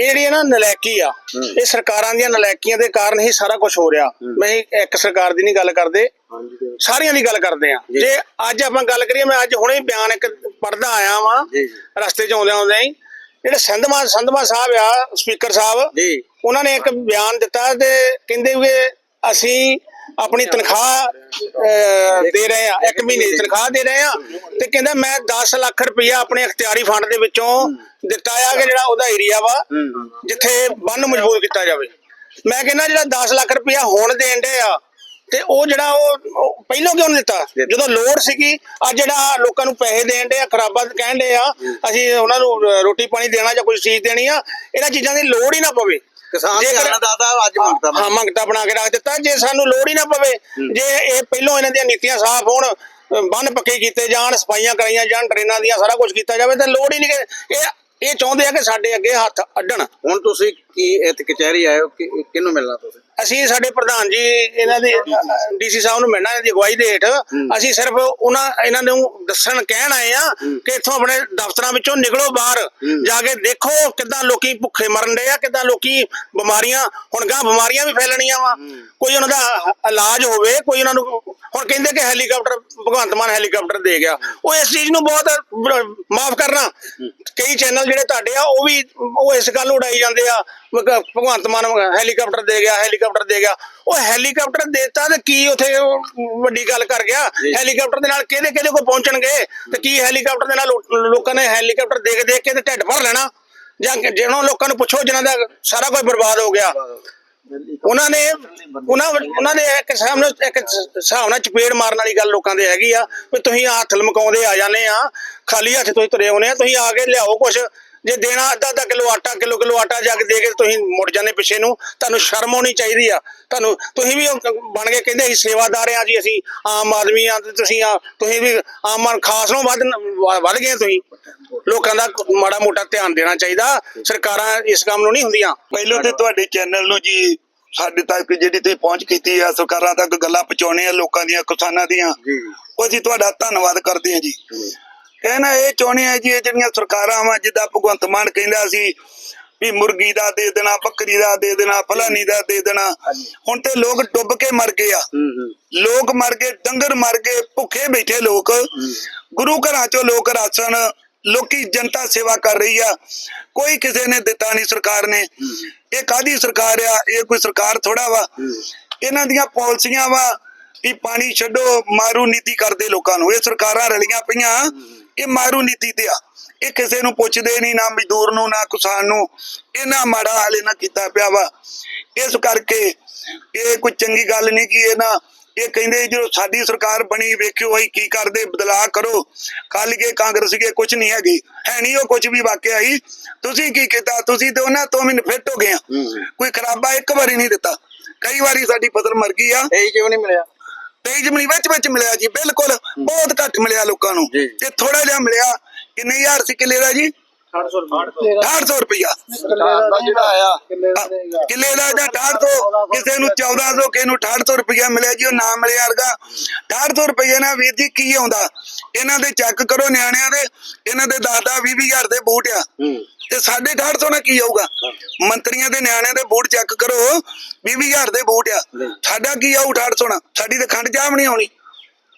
ਇਹ ਜਿਹੜੀ ਹੈ ਨਾ ਨਲਾਇਕੀ ਆ ਇਹ ਸਰਕਾਰਾਂ ਦੀਆਂ ਨਲਾਇਕੀਆਂ ਦੇ ਕਾਰਨ ਹੀ ਸਾਰਾ ਕੁਝ ਹੋ ਰਿਹਾ। ਮੈਂ ਇੱਕ ਸਰਕਾਰ ਦੀ ਨਹੀਂ ਗੱਲ ਕਰਦੇ ਸਾਰੀਆਂ ਦੀ ਗੱਲ ਕਰਦੇ ਆ। ਜੇ। ਅੱਜ ਆਪਾਂ ਗੱਲ ਕਰੀਏ ਮੈਂ ਅੱਜ ਹੁਣੇ ਹੀ ਬਿਆਨ ਇੱਕ ਪੜਦਾ ਆਇਆ ਵਾਂ ਰਸਤੇ 'ਚ ਆਉਂਦੇ ਆਉਂਦੇ ਹੀ। ਜਿਹੜੇ ਸੰਧਮਾ ਸੰਧਮਾ ਸਾਹਿਬ ਆ ਸਪੀਕਰ ਸਾਹਿਬ ਜੀ। ਉਹਨਾਂ ਨੇ ਇੱਕ ਬਿਆਨ ਦਿੱਤਾ ਤੇ ਕਹਿੰਦੇ ਵੀ ਅਸੀਂ ਆਪਣੀ ਤਨਖਾਹ ਦੇ ਰਹੇ ਆ, ਇੱਕ ਮਹੀਨੇ ਦੀ ਤਨਖਾਹ ਦੇ ਰਹੇ ਆ ਤੇ ਕਹਿੰਦਾ ਮੈਂ 10 ਲੱਖ ਰੁਪਇਆ ਆਪਣੇ ਅਖਤਿਆਰੀ ਫੰਡ ਦੇ ਵਿੱਚੋਂ ਦਿੱਤਾ ਆ ਕਿ ਜਿਹੜਾ ਉਹਦਾ ਏਰੀਆ ਵਾ, ਜਿੱਥੇ ਬੰਨ ਮਜ਼ਬੂਤ ਕੀਤਾ ਜਾਵੇ। ਮੈਂ ਕਹਿੰਦਾ ਜਿਹੜਾ 10 ਲੱਖ ਰੁਪਇਆ ਹੁਣ ਦੇਣ ਦੇ ਆ ਤੇ ਉਹ ਜਿਹੜਾ ਉਹ ਉਹ ਪਹਿਲਾਂ ਕਿਉਂ ਨਹੀਂ ਦਿੱਤਾ? ਜਦੋਂ ਲੋੜ ਸੀਗੀ, ਅੱਜ ਜਿਹੜਾ ਲੋਕਾਂ ਨੂੰ ਪੈਸੇ ਦੇਣ ਦੇ ਆ, ਖਰਾਬਾ ਕਹਿਣ ਦੇ ਆ, ਅਸੀਂ ਉਹਨਾਂ ਨੂੰ ਰੋਟੀ ਪਾਣੀ ਦੇਣਾ ਜਾਂ ਕੋਈ ਚੀਜ਼ ਦੇਣੀ ਆ, ਇਹਨਾਂ ਚੀਜ਼ਾਂ ਦੀ ਲੋੜ ਹੀ ਨਾ ਪਵੇ। ਕਿਸਾਨ ਦੇ ਜੇਕਰ- ਅੰਨਦਾਤਾ ਅੱਜ ਮੰਗਦਾ। ਹਾਂ ਮੰਗਤਾ ਬਣਾ ਕੇ ਰੱਖ ਦਿੱਤਾ। ਜੇ ਸਾਨੂੰ ਲੋੜ ਹੀ ਨਾ ਪਵੇ ਜੇ ਇਹ ਪਹਿਲੋਂ ਇਹਨਾਂ ਦੀਆਂ ਨੀਤੀਆਂ ਸਾਫ਼ ਹੋਣ ਬੰਨ ਪੱਕੇ ਕੀਤੇ ਜਾਣ ਸਫਾਈਆਂ ਕਰਾਈਆਂ ਜਾਣ ਟ੍ਰੇਨਾਂ ਦੀਆਂ ਸਾਰਾ ਕੁਝ ਕੀਤਾ ਜਾਵੇ ਤਾਂ ਲੋੜ ਹੀ ਨਹੀਂ ਕਿ ਇਹ ਇਹ ਚਾਹੁੰਦੇ ਆ ਕਿ ਸਾਡੇ ਅੱਗੇ ਹੱਥ ਅੱਡਣ। ਹੁਣ ਤੁਸੀਂ ਕੀ ਇੱਥੇ ਕਚਹਿਰੀ ਆਏ ਹੋ ਕਿ ਕਿਹਨੂੰ ਮਿਲਣਾ ਤੁਸੀਂ? ਅਸੀਂ ਸਾਡੇ ਪ੍ਰਧਾਨ ਜੀ ਇਹਨਾਂ ਦੇ ਡੀਸੀ ਸਾਹਿਬ ਨੂੰ ਮਿਲਣਾ ਇਹਨਾਂ ਦੀ ਅਗਵਾਈ ਦੇ ਹੇਠ। ਅਸੀਂ ਸਿਰਫ ਉਹਨਾਂ ਇਹਨਾਂ ਨੂੰ ਦੱਸਣ ਕਹਿਣ ਆਏ ਆ ਕਿ ਇੱਥੋਂ ਆਪਣੇ ਦਫ਼ਤਰਾਂ ਵਿੱਚੋਂ ਨਿਕਲੋ ਬਾਹਰ। ਜਾ ਕੇ ਦੇਖੋ ਕਿੱਦਾਂ ਲੋਕੀ ਭੁੱਖੇ ਮਰਨ ਦੇ ਆ ਕਿੱਦਾਂ ਲੋਕੀ ਬਿਮਾਰੀਆਂ ਹੁਣ ਗਾਂ ਬਿਮਾਰੀਆਂ ਵੀ ਫੈਲਣੀਆਂ ਵਾ। ਕੋਈ ਉਹਨਾਂ ਦਾ ਇਲਾਜ ਹੋਵੇ ਕੋਈ ਉਹਨਾਂ ਨੂੰ ਹੁਣ ਕਹਿੰਦੇ ਕਿ ਹੈਲੀਕਾਪਟਰ ਭਗਵੰਤ ਮਾਨ ਹੈਲੀਕਾਪਟਰ ਦੇ ਗਿਆ। ਉਹ ਇਸ ਚੀਜ਼ ਨੂੰ ਬਹੁਤ ਮਾਫ ਕਰਨਾ। ਕਈ ਚੈਨਲ ਜਿਹੜੇ ਤੁਹਾਡੇ ਆ ਉਹ ਵੀ ਉਹ ਇਸ ਗੱਲ ਉਡਾਈ ਜਾਂਦੇ ਆ ਭਗਵੰਤ ਮਾਨ ਹੈਲੀਕਾਪਟਰ ਦੇ ਗਿਆ ਹੈਲੀਕਾਪਟਰ ਦੇ ਗਿਆ। ਉਹ ਹੈਲੀਕਾਪਟਰ ਦੇਤਾ ਤੇ ਕੀ ਉਥੇ ਵੱਡੀ ਗੱਲ ਕਰ ਗਿਆ? ਹੈਲੀਕਾਪਟਰ ਦੇ ਨਾਲ ਕਿਹਦੇ ਕਿਹਦੇ ਕੋ ਪਹੁੰਚਣਗੇ? ਤੇ ਕੀ ਹੈਲੀਕਾਪਟਰ ਦੇ ਨਾਲ ਲੋਕਾਂ ਨੇ ਹੈਲੀਕਾਪਟਰ ਦੇਖ ਦੇਖ ਕੇ ਤੇ ਢਿੱਡ ਭਰ ਲੈਣਾ? ਜਾਂ ਜਿਹਨਾਂ ਲੋਕਾਂ ਨੂੰ ਪੁੱਛੋ ਜਿਨ੍ਹਾਂ ਦਾ ਸਾਰਾ ਕੁਝ ਬਰਬਾਦ ਹੋ ਗਿਆ। ਉਹਨਾਂ ਨੇ ਉਹਨਾਂ ਉਹਨਾਂ ਨੇ ਇੱਕ ਹਿਸਾਬ ਨਾਲ ਇੱਕ ਹਿਸਾਬ ਨਾਲ ਚਪੇੜ ਮਾਰਨ ਵਾਲੀ ਗੱਲ ਲੋਕਾਂ ਦੇ ਹੈਗੀ ਆ, ਵੀ ਤੁਸੀਂ ਹੱਥ ਲਮਕਾਉਂਦੇ ਆ ਜਾਂਦੇ ਆ, ਖਾਲੀ ਹੱਥ ਤੁਸੀਂ ਤੁਰੇ ਆਉਨੇ ਆ, ਤੁਸੀਂ ਆ ਕੇ ਲਿਆਓ ਕੁਛ। ਜੇ ਦੇਣਾ ਅੱਧਾ ਅੱਧਾ ਕਿਲੋ ਆਟਾ ਕਿਲੋ ਕਿਲੋ ਆਟਾ ਜਾ ਕੇ ਦੇ ਕੇ ਤੁਸੀਂ ਮੁੜ ਜਾਂਦੇ ਪਿੱਛੇ ਨੂੰ ਤੁਹਾਨੂੰ ਸ਼ਰਮ ਆਉਣੀ ਚਾਹੀਦੀ ਆ। ਤੁਹਾਨੂੰ ਤੁਸੀਂ ਵੀ ਬਣ ਕੇ ਕਹਿੰਦੇ ਅਸੀਂ ਸੇਵਾਦਾਰ ਆ ਜੀ ਅਸੀਂ ਆਮ ਆਦਮੀ ਆ ਤੇ ਤੁਸੀਂ ਆ ਤੁਸੀਂ ਵੀ ਆਮ ਆਨ ਖਾਸ ਨੂੰ ਵੱਧ ਵੱਧ ਗਏ ਤੁਸੀਂ। ਲੋਕਾਂ ਦਾ ਮਾੜਾ ਮੋਟਾ ਧਿਆਨ ਦੇਣਾ ਚਾਹੀਦਾ। ਸਰਕਾਰਾਂ ਇਸ ਕੰਮ ਨੂੰ ਨਹੀਂ ਹੁੰਦੀਆਂ। ਪਹਿਲੋਂ ਤੇ ਤੁਹਾਡੇ ਚੈਨਲ ਨੂੰ ਜੀ ਸਾਡੇ ਤੱਕ ਜਿਹੜੀ ਤੁਸੀਂ ਪਹੁੰਚ ਕੀਤੀ ਆ ਸਰਕਾਰਾਂ ਤੱਕ ਗੱਲਾਂ ਪਹੁੰਚਾਉਣੇ ਆ ਲੋਕਾਂ ਦੀਆਂ ਕਿਸਾਨਾਂ ਦੀਆਂ। ਜੀ। ਉਹ ਅਸੀਂ ਤੁਹਾਡਾ ਧੰਨਵਾਦ ਕਰਦੇ ਹਾਂ ਜੀ। ਕਹਿਣਾ ਇਹ ਚਾਹੁੰਦੇ ਆ ਜੀ ਇਹ ਜਿਹੜੀਆਂ ਸਰਕਾਰਾਂ ਵਾ ਜਿੱਦਾਂ ਭਗਵੰਤ ਮਾਨ ਕਹਿੰਦਾ ਸੀ ਵੀ ਮੁਰਗੀ ਦਾ ਦੇ ਦੇਣਾ ਬੱਕਰੀ ਦਾ ਦੇ ਦੇਣਾ ਫਲਾਨੀ ਦਾ ਦੇ ਦੇਣਾ ਹੁਣ ਤੇ ਲੋਕ ਡੁੱਬ ਕੇ ਮਰ ਗਏ ਆ। ਲੋਕ ਮਰ ਗਏ ਡੰਗਰ ਮਰ ਗਏ ਭੁੱਖੇ ਬੈਠੇ ਲੋਕ। ਗੁਰੂ ਘਰਾਂ ਚੋਂ ਲੋਕ ਰਾਸ਼ਨ ਲੋਕੀ ਜਨਤਾ ਸੇਵਾ ਕਰ ਰਹੀ ਆ। ਕੋਈ ਕਿਸੇ ਨੇ ਦਿੱਤਾ ਨਹੀਂ ਸਰਕਾਰ ਨੇ। ਇਹ ਕਾਦੀ ਸਰਕਾਰ ਆ? ਇਹ ਕੋਈ ਸਰਕਾਰ ਥੋੜਾ ਵਾ? ਇਹਨਾਂ ਦੀਆਂ ਪਾਲਿਸੀਆਂ ਵਾ ਵੀ ਪਾਣੀ ਛੱਡੋ ਮਾਰੂ ਨੀਤੀ ਕਰਦੇ ਲੋਕਾਂ ਨੂੰ। ਇਹ ਸਰਕਾਰਾਂ ਰਲੀਆਂ ਪਈਆਂ। ਇਹ ਮਾਰੂ ਨੀਤੀ ਤੇ ਆ। ਇਹ ਕਿਸੇ ਨੂੰ ਪੁੱਛਦੇ ਨਹੀਂ ਨਾ ਮਜ਼ਦੂਰ ਨੂੰ ਨਾ ਕਿਸਾਨ ਨੂੰ। ਇਹਨਾਂ ਮਾੜਾ ਹਾਲ ਇਹਨਾਂ ਕੀਤਾ ਪਿਆ ਵਾ। ਇਸ ਕਰਕੇ ਇਹ ਕੋਈ ਚੰਗੀ ਗੱਲ ਨਹੀਂ ਕਿ ਇਹ ਨਾ ਇਹ ਕਹਿੰਦੇ ਜਦੋਂ ਸਾਡੀ ਸਰਕਾਰ ਬਣੀ ਵੇਖਿਓ ਅਸੀਂ ਕੀ ਕਰਦੇ ਬਦਲਾਅ ਕਰੋ। ਕੱਲ ਕੇ ਕਾਂਗਰਸ ਕੇ ਕੁਝ ਨਹੀਂ ਹੈਗੀ। ਹੈ ਨਹੀਂ ਉਹ ਕੁਝ ਵੀ ਵਾਕਿਆ ਹੀ। ਤੁਸੀਂ ਕੀ ਕੀਤਾ? ਤੁਸੀਂ ਤੇ ਉਹਨਾਂ ਤੋਂ ਵੀ ਫਿੱਟ ਹੋ ਗਏ ਕੋਈ ਖਰਾਬਾ ਇੱਕ ਵਾਰੀ ਨਹੀਂ ਦਿੱਤਾ। ਕਈ ਵਾਰੀ ਸਾਡੀ ਫਸਲ ਮਰ ਗਈ ਆ। ਇਹ ਕਿਉਂ ਨਹੀਂ ਮਿਲਿਆ? ਤੇਜ ਮਣੀ ਵਿੱਚ ਵਿੱਚ ਮਿਲਿਆ ਜੀ ਬਿਲਕੁਲ ਬਹੁਤ ਘੱਟ ਮਿਲਿਆ ਲੋਕਾਂ ਨੂੰ। ਤੇ ਥੋੜਾ ਜਿਹਾ ਮਿਲਿਆ ਕਿੰਨੇ ਹਜ਼ਾਰ ਸੀ ਕਿੱਲੇ ਦਾ ਜੀ 800 ਰੁਪਇਆ ਜਿਹੜਾ ਆਇਆ। ਕਿੱਲੇ ਦਾ ਜਾਂ 800 ਕਿਸੇ ਨੂੰ 1400 ਕਿਸੇ ਨੂੰ 800 ਰੁਪਇਆ ਮਿਲਿਆ ਜੀ ਉਹ ਨਾ ਮਿਲਿਆ ਵਰਗਾ। 800 ਰੁਪਇਆ ਨਾਲ ਵੀਰ ਜੀ ਕੀ ਆਉਂਦਾ? ਇਹਨਾਂ ਦੇ ਚੈੱਕ ਕਰੋ ਨਿਆਣਿਆਂ ਦੇ ਇਹਨਾਂ ਦੇ 10 10 20 ਹਜ਼ਾਰ ਦੇ ਬੂਟ ਆ। ਤੇ ਸਾਡੇ 850 ਨਾਲ ਕੀ ਆਊਗਾ? ਮੰਤਰੀਆਂ ਦੇ ਨਿਆਣਿਆਂ ਦੇ ਬੂਟ ਚੈੱਕ ਕਰੋ 20 ਹਜ਼ਾਰ ਦੇ ਬੂਟ ਆ। ਸਾਡਾ ਕੀ ਆਊ 850 ਨਾਲ? ਸਾਡੀ ਤਾਂ ਖੰਡ ਚਾਹ ਵੀ ਨਹੀਂ ਆਉਣੀ।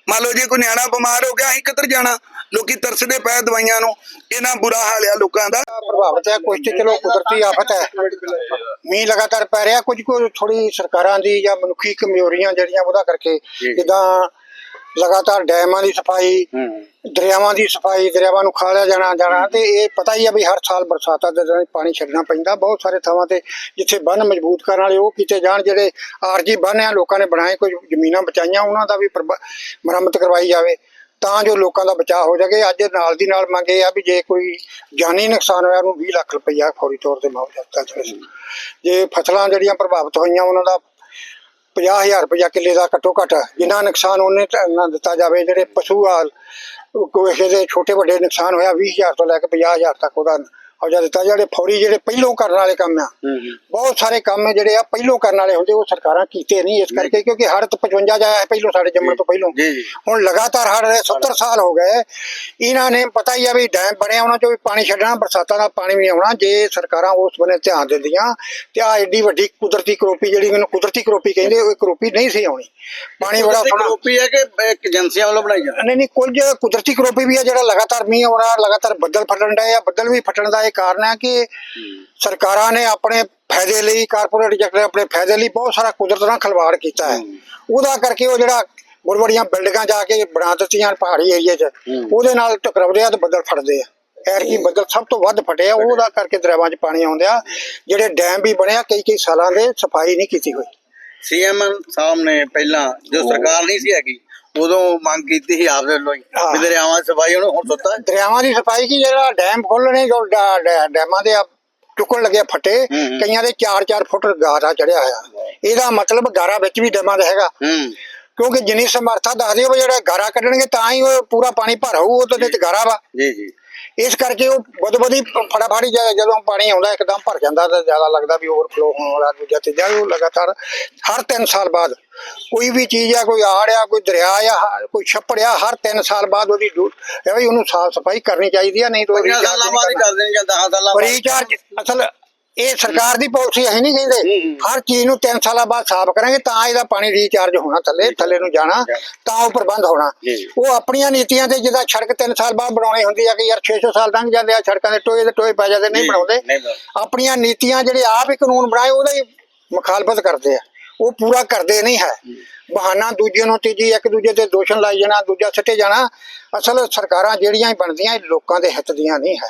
ਮੰਨ ਲਓ ਜੇ ਕੋਈ ਨਿਆਣਾ ਬਿਮਾਰ ਹੋ ਗਿਆ ਅਸੀਂ ਕਿੱਧਰ ਜਾਣਾ? ਲੋਕੀ ਤਰਸਦੇ ਪਏ ਦਵਾਈਆਂ ਨੂੰ। ਇਹਨਾਂ ਬੁਰਾ ਹਾਲ ਆ ਲੋਕਾਂ ਦਾ। ਪ੍ਰਭਾਵਿਤ ਹੈ ਕੁਝ ਤੇ ਚਲੋ ਕੁਦਰਤੀ ਆਫਤ ਹੈ। ਮੀਂਹ ਲਗਾਤਾਰ ਪੈ ਰਿਹਾ ਕੁਝ ਕੁ ਥੋੜੀ ਸਰਕਾਰਾਂ ਦੀ ਜਾਂ ਮਨੁੱਖੀ ਕਮਜ਼ੋਰੀਆਂ ਜਿਹੜੀਆਂ ਉਹਦਾ ਕਰਕੇ ਜਿੱਦਾਂ ਲਗਾਤਾਰ ਡੈਮਾਂ ਦੀ ਸਫ਼ਾਈ ਦਰਿਆਵਾਂ ਦੀ ਸਫ਼ਾਈ ਦਰਿਆਵਾਂ ਨੂੰ ਖਾਲਿਆ ਜਾਣਾ ਜਾਣਾ ਤੇ ਇਹ ਪਤਾ ਹੀ ਆ ਵੀ ਹਰ ਸਾਲ ਬਰਸਾਤਾਂ ਦੇ ਦੌਰਾਨ ਪਾਣੀ ਛੱਡਣਾ ਪੈਂਦਾ। ਬਹੁਤ ਸਾਰੇ ਥਾਵਾਂ ਤੇ ਜਿੱਥੇ ਬੰਨ ਮਜ਼ਬੂਤ ਕਰਨ ਵਾਲੇ ਉਹ ਕੀਤੇ ਜਾਣ ਜਿਹੜੇ ਆਰਜੀ ਬੰਨ ਆ ਲੋਕਾਂ ਨੇ ਬਣਾਏ ਕੋਈ ਜ਼ਮੀਨਾਂ ਬਚਾਈਆਂ ਉਹਨਾਂ ਦਾ ਵੀ ਮੁਰੰਮਤ ਕਰਵਾਈ ਜਾਵੇ। ਤਾਂ ਜੋ ਲੋਕਾਂ ਦਾ ਬਚਾਅ ਹੋ ਜਾਵੇ। ਅੱਜ ਨਾਲ ਦੀ ਨਾਲ ਮੰਗ ਆ ਵੀ ਜੇ ਕੋਈ ਜਾਨੀ ਨੁਕਸਾਨ ਹੋਇਆ ਉਹਨੂੰ 20 ਲੱਖ ਰੁਪਈਆ ਫੌਰੀ ਤੌਰ ਤੇ ਮੁਆਵਜ਼ਾ ਦਿੱਤਾ ਜਾਵੇ। ਜੇ ਫਸਲਾਂ ਜਿਹੜੀਆਂ ਪ੍ਰਭਾਵਿਤ ਹੋਈਆਂ ਉਹਨਾਂ ਦਾ 50000 ਰੁਪਇਆ ਕਿੱਲੇ ਦਾ ਘੱਟੋ ਘੱਟ ਜਿੰਨਾ ਨੁਕਸਾਨ ਉਹਨੇ ਢੰਗ ਨਾ ਦਿੱਤਾ ਜਾਵੇ, ਜਿਹੜੇ ਪਸ਼ੂ ਹਾਲ ਕਿਸੇ ਦੇ ਛੋਟੇ ਵੱਡੇ ਨੁਕਸਾਨ ਹੋਇਆ 20000 ਤੋਂ ਲੈ ਕੇ 50000 ਤੱਕ ਉਹਦਾ ਮੁਆਵਜ਼ਾ ਦਿੱਤਾ ਜਿਹੜੇ ਫੌਰੀ ਜਿਹੜੇ ਪਹਿਲੋਂ ਕਰਨ ਵਾਲੇ ਕੰਮ ਆ ਹੂੰ ਹੂੰ। ਬਹੁਤ ਸਾਰੇ ਕੰਮ ਹੈ ਜਿਹੜੇ ਆ ਪਹਿਲੋਂ ਕਰਨ ਵਾਲੇ ਹੁੰਦੇ ਉਹ ਸਰਕਾਰਾਂ ਕੀਤੇ ਨਹੀਂ ਇਸ ਕਰਕੇ ਕਿਉਂਕਿ ਹੜ੍ਹ ਤਾਂ 55 ਜਾਇਆ ਹੈ ਪਹਿਲੋਂ ਸਾਡੇ ਜੰਮਣ ਤੋਂ ਪਹਿਲੋਂ। ਹੁਣ ਲਗਾਤਾਰ ਹੜ੍ਹ ਰਹੇ 70 ਸਾਲ ਹੋ ਗਏ। ਇਹਨਾਂ ਨੇ ਪਤਾ ਹੀ ਆ ਵੀ ਡੈਮ ਬਣਿਆ ਉਹਨਾਂ ਚੋਂ ਵੀ ਪਾਣੀ ਛੱਡਣਾ ਬਰਸਾਤਾਂ ਦਾ ਪਾਣੀ ਵੀ ਆਉਣਾ ਜੇ ਸਰਕਾਰਾਂ ਉਸ ਬੰਨੇ ਧਿਆਨ ਦਿੰਦੀਆਂ ਤੇ ਆ ਐਡੀ ਵੱਡੀ ਕੁਦਰਤੀ ਕਰੋਪੀ ਜਿਹੜੀ ਮੈਨੂੰ ਕੁਦਰਤੀ ਕਰੋਪੀ ਕਹਿੰਦੇ ਉਹ ਕਰੋਪੀ ਨਹੀਂ ਸੀ ਆਉਣੀ। ਪਾਣੀ ਬੜਾ ਸੋਹਣਾ ਕਾਪੀ ਹੈ ਕਿ ਇੱਕ ਏਜੰਸੀਆਂ ਵੱਲੋਂ ਬਣਾਈ ਜਾਂਦੀ? ਨਹੀਂ ਨਹੀਂ ਕੁਝ ਕੁਦਰਤੀ ਕਰੋਪੀ ਵੀ ਆ ਜਿਹੜਾ ਲਗਾਤਾਰ ਮੀਂਹ ਹੋ ਰਿਹਾ ਲਗਾਤਾਰ ਬੱਦਲ ਫਟਣ ਡਏ ਆ ਬੱਦਲ ਵੀ ਫਟਣ ਦਾ ਕਾਰਨ ਹੈ ਕਿ ਸਰਕਾਰਾਂ ਨੇ ਆਪਣੇ ਫਾਇਦੇ ਲਈ ਕਾਰਪੋਰੇਟ ਜਗਤ ਨੇ ਆਪਣੇ ਫਾਇਦੇ ਲਈ ਬਹੁਤ ਸਾਰਾ ਕੁਦਰਤ ਨਾਲ ਖਿਲਵਾੜ ਕੀਤਾ ਹੈ। ਉਹਦਾ ਕਰਕੇ ਉਹ ਜਿਹੜਾ ਬੜ ਬੜੀਆਂ ਬਿਲਡਿੰਗਾਂ ਜਾ ਕੇ ਬਣਾ ਦਿੱਤੀਆਂ ਪਹਾੜੀ ਏਰੀਏ 'ਚ ਉਹਦੇ ਨਾਲ ਟਕਰਾਉਂਦੇ ਆ ਤੇ ਬੱਦਲ ਫਟਦੇ ਆ। ਐਰ ਕੀ ਬੱਦਲ ਸਭ ਤੋਂ ਵੱਧ ਫਟੇ ਆ ਉਹਦਾ ਕਰਕੇ ਦਰਿਆਵਾਂ 'ਚ ਪਾਣੀ ਆਉਂਦਿਆ ਜਿਹੜੇ ਡੈਮ ਵੀ ਬਣਿਆ ਕਈ ਕਈ ਸਾਲਾਂ ਦੇ ਸਫ਼ਾਈ ਨਹੀਂ ਕੀਤੀ ਹੋਈ। ਸੀਐਮ ਸਾਹਿਬ ਨੇ ਪਹਿਲਾਂ ਜਦੋਂ ਸਰਕਾਰ ਨਹੀਂ ਸੀ ਹੈਗੀ ਉਦੋਂ ਮੰਗ ਕੀਤੀ ਸੀ ਆਪਦੇ ਵੱਲੋਂ ਹੀ ਹਾਂ। ਵੀ ਦਰਿਆਵਾਂ ਦੀ ਸਫ਼ਾਈ ਉਹਨੂੰ ਹੁਣ ਸੁੱਤਾ। ਦਰਿਆਵਾਂ ਦੀ ਸਫ਼ਾਈ ਕੀ ਜਿਹੜਾ ਡੈਮ ਖੋਲਣੇ ਜੋ ਡਾ- ਡਾ- ਡੈਮਾਂ ਦੇ ਆ ਟੁੱਕਣ ਲੱਗੇ ਫਟੇ ਹੂੰ। ਕਈਆਂ ਦੇ 4-4 ਫੁੱਟ ਗਾਰਾ ਚੜਿਆ ਹੋਇਆ। ਇਹਦਾ ਮਤਲਬ ਗਾਰਾ ਵਿੱਚ ਵੀ ਡੈਮਾਂ ਦਾ ਹੈਗਾ। ਹੂੰ। ਕਿਉਂਕਿ ਜਿੰਨੀ ਸਮਰੱਥਾ ਦੱਸਦੇ ਉਹ ਜਿਹੜਾ ਗਾਰਾ ਕੱਢਣਗੇ ਤਾਂ ਹੀ ਉਹ ਪੂਰਾ ਪਾਣੀ ਭਰ ਆਊ ਉਹਦੇ ਵਿੱਚ ਗਾਰਾ ਵਾ। ਜੀ ਜੀ। ਇਸ ਕਰਕੇ ਉਹ ਬਦ ਬਦੀ ਫਟਾਫਟ ਹੀ ਜ- ਜਦੋਂ ਪਾਣੀ ਆਉਂਦਾ ਇੱਕਦਮ ਭਰ ਜਾਂਦਾ ਤਾਂ ਜ਼ਿਆਦਾ ਲੱਗਦਾ ਵੀ ਓਵਰਫਲੋ ਹੋਣ ਵਾਲਾ ਦੂਜਾ ਤੀਜਾ ਉਹ ਲਗਾਤਾਰ ਹਰ 3 ਸਾਲ ਬਾਅਦ ਕੋਈ ਵੀ ਚੀਜ਼ ਆ ਕੋਈ ਆੜ ਆ ਕੋਈ ਦਰਿਆ ਆ ਕੋਈ ਛੱਪੜ ਆ ਹਰ 3 ਸਾਲ ਬਾਅਦ ਉਹਦੀ ਇਹ ਵੀ ਉਹਨੂੰ ਸਾਫ਼ ਸਫ਼ਾਈ ਕਰਨੀ ਚਾਹੀਦੀ ਆ ਨਹੀਂ ਤਾਂ ਉਹ ਪੰਜਾਂ recharge ਸਾਲਾਂ ਬਾਅਦ ਹੀ ਨਹੀਂ ਕਰ ਦੇਣੀ ਜਾਂ 10 ਸਾਲਾਂ ਬਾਅਦ ਰੀਚਾਰਜ ਅਸਲ ਇਹ ਸਰਕਾਰ ਦੀ ਪਾਲਿਸੀ ਅਸੀਂ ਨਹੀਂ ਕਹਿੰਦੇ। ਹਰ ਚੀਜ਼ ਨੂੰ 3 ਸਾਲਾਂ ਬਾਅਦ ਸਾਫ਼ ਕਰਾਂਗੇ ਤਾਂ ਇਹਦਾ ਪਾਣੀ ਰੀਚਾਰਜ ਹੋਣਾ ਥੱਲੇ ਥੱਲੇ ਨੂੰ ਜਾਣਾ ਤਾਂ ਉਹ ਪ੍ਰਬੰਧ ਹੋਣਾ। ਉਹ ਆਪਣੀਆਂ ਨੀਤੀਆਂ ਤੇ ਜਿਹਦਾ ਸੜਕ 3 ਸਾਲ ਬਾਅਦ ਬਣਾਉਣੀ ਹੁੰਦੀ ਆ ਕਿ ਯਾਰ 600 ਸਾਲ ਲੰਘ ਜਾਂਦੇ ਆ ਸੜਕਾਂ ਦੇ ਟੋਏ ਦੇ ਟੋਏ ਪੈ ਜਾਂਦੇ ਨਹੀਂ ਬਣਾਉਂਦੇ। ਆਪਣੀਆਂ ਨੀਤੀਆਂ ਜਿਹੜੇ ਆਪ ਹੀ ਕਾਨੂੰਨ ਬਣਾਏ ਉਹਦਾ ਹੀ ਮੁਖਾਲਫਤ ਕਰਦੇ ਆ। ਉਹ ਪੂਰਾ ਕਰਦੇ ਨਹੀਂ ਹੈ। ਬਹਾਨਾ ਦੂਜੇ ਨੂੰ ਤੀਜੀ ਇੱਕ ਦੂਜੇ ਤੇ ਦੋਸ਼ਣ ਲਾਈ ਜਾਣਾ ਦੂਜਾ ਸੱਟੇ ਜਾਣਾ। ਅਸਲ ਸਰਕਾਰਾਂ ਜਿਹੜੀਆਂ ਹੀ ਬਣਦੀਆਂ ਇਹ ਲੋਕਾਂ ਦੇ ਹਿੱਤ ਦੀਆਂ ਨਹੀਂ ਹੈ।